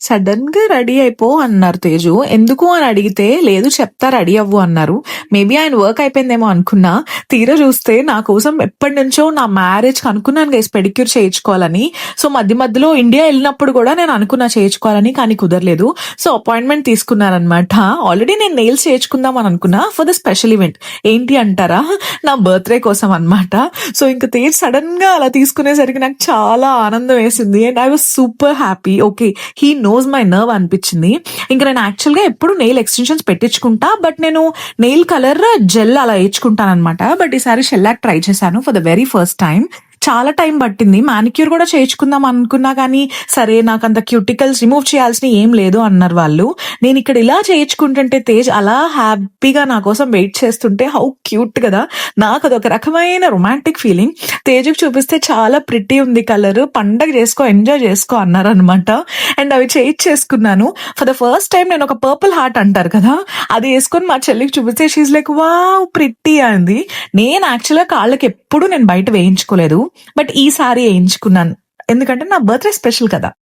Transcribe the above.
సడన్గా రెడీ అయిపో అన్నారు తేజు. ఎందుకు అని అడిగితే లేదు చెప్తా రెడీ అవ్వు అన్నారు. మేబీ ఆయన వర్క్ అయిపోయిందేమో అనుకున్నా. తీరా చూస్తే నా కోసం ఎప్పటి నుంచో నా మ్యారేజ్ అనుకున్నాను గైస్ పెడిక్యూర్ చేయించుకోవాలని. సో మధ్య మధ్యలో ఇండియా వెళ్ళినప్పుడు కూడా నేను అనుకున్నా చేయించుకోవాలని కానీ కుదరలేదు. సో అపాయింట్మెంట్ తీసుకున్నారనమాట ఆల్రెడీ నేను నెయిల్స్ చేయించుకుందాం అని అనుకున్నా ఫర్ ద స్పెషల్ ఈవెంట్. ఏంటి అంటారా? నా బర్త్డే కోసం అన్నమాట. సో ఇంకా తేజ్ సడన్గా అలా తీసుకునేసరికి నాకు చాలా ఆనందం వేసింది. And I was super happy. Okay he no knows my nerve అనిపించింది. ఇంకా నేను యాక్చువల్గా ఎప్పుడు నెయిల్ ఎక్స్టెన్షన్స్ పెట్టించుకుంటా బట్ నేను నెయిల్ కలర్ జెల్ అలా వేయించుకుంటాను అనమాట బట్ ఈసారి షెల్లాక్ ట్రై చేశాను for the very first time చాలా టైం పట్టింది. మానిక్యూర్ కూడా చేయించుకుందాం అనుకున్నా కానీ సరే నాకు అంత క్యూటికల్స్ రిమూవ్ చేయాల్సిన ఏం లేదు అన్నారు వాళ్ళు. నేను ఇక్కడ ఇలా చేయించుకుంటుంటే తేజ్ అలా హ్యాపీగా నా కోసం వెయిట్ చేస్తుంటే హౌ క్యూట్ కదా! నాకు అదొక రకమైన రొమాంటిక్ ఫీలింగ్. తేజుకి చూపిస్తే చాలా ప్రిటీ ఉంది కలర్. పండగ చేసుకో ఎంజాయ్ చేసుకో అన్నారు అనమాట అండ్ అవి చేయించేసుకున్నాను. ఫర్ ద ఫస్ట్ టైం నేను ఒక పర్పుల్ హార్ట్ అంటారు కదా అది వేసుకొని మా చెల్లికి చూపిస్తే షీజ్ లైక్ వా ప్రిట్టి అంది. నేను యాక్చువల్గా కాళ్ళకి ఎప్పుడు నేను బయట వేయించుకోలేదు. బట్ ఈ సారీ వేయించుకున్నాను. ఎందుకంటే నా బర్త్డే స్పెషల్ కదా.